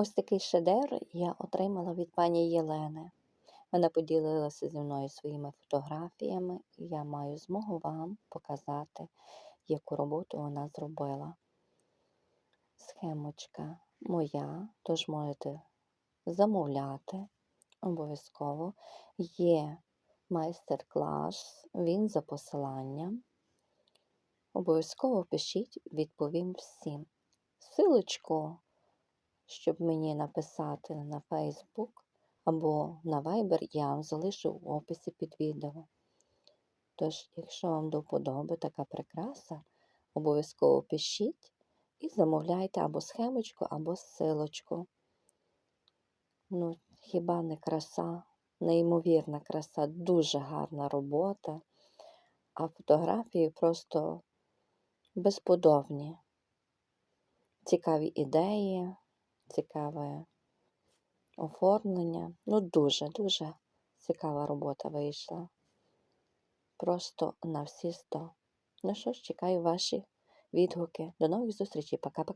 Ось такий шедевр я отримала від пані Єлени. Вона поділилася зі мною своїми фотографіями, і я маю змогу вам показати, яку роботу вона зробила. Схемочка моя, тож можете замовляти обов'язково. Є майстер-клас, він за посиланням. Обов'язково пишіть, відповім всім. Силочку, щоб мені написати на Facebook або на Viber, я вам залишу в описі під відео. Тож, якщо вам до вподоби така прикраса, обов'язково пишіть і замовляйте або схемочку, або силочку. Ну, хіба не краса, неймовірна краса, дуже гарна робота, а фотографії просто безподобні. Цікаві ідеї, цікаве оформлення. Ну, дуже-дуже цікава робота вийшла. Просто на всі сто. Ну що ж, чекаю ваші відгуки. До нових зустрічей. Пока-пока.